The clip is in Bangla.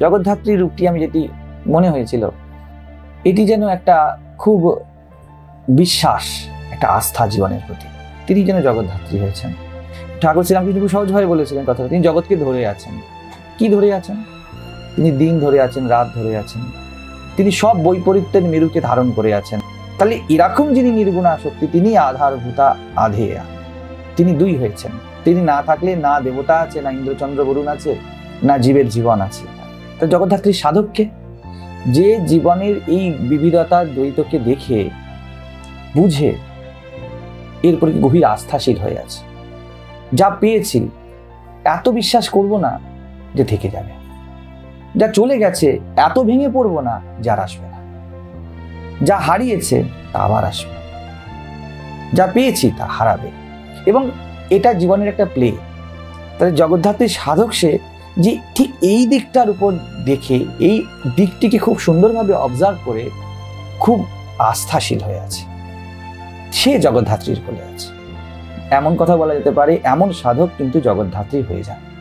জগদ্ধাত্রী রূপটি আমি যেটি মনে হয়েছিল, এটি যেন একটা খুব বিশ্বাস, একটা আস্থা জীবনের প্রতি। তিনি যেন জগদ্ধাত্রী হয়েছেন। ঠাকুর শ্রীরামকৃষ্ণ খুব সহজভাবে বলেছিলেন কথা তিনি জগৎকে ধরে আছেন। কি ধরে আছেন? তিনি দিন ধরে আছেন, রাত ধরে আছেন। তিনি সব বৈপরীত্যের মেরুকে ধারণ করে আছেন। তাহলে এরকম যিনি নির্গুণা শক্তি, তিনি আধারভূতা, আধেয়া। তিনি দুই হয়েছেন। তিনি না থাকলে না দেবতা আছে, না ইন্দ্রচন্দ্র বরুণ আছে, না জীবের জীবন আছে। তা জগদ্ধাত্রীর সাধককে যে জীবনের এই বিবিধতার দ্বৈতকে দেখে, বুঝে এর প্রতি গভীর আস্থাশীল হয়ে আছে। যা পেয়েছি, এত বিশ্বাস করব না যে থেকে যাবে। যা চলে গেছে, এত ভেঙে পড়ব না যার আসবে না। যা হারিয়েছে, তা আবার আসবে। যা পেয়েছি, তা হারাবে। এবং এটা জীবনের একটা প্লে তাহলে জগদ্ধাত্রীর সাধক সে যে ঠিক এই দিকটার উপর দেখে এই দিকটিকে খুব সুন্দরভাবে অবজার্ভ করে খুব আস্থাশীল হয়ে আছে। সে জগদ্ধাত্রীর কোলে আছে। এমন কথা বলা যেতে পারে, এমন সাধক কিন্তু জগদ্ধাত্রী হয়ে যায়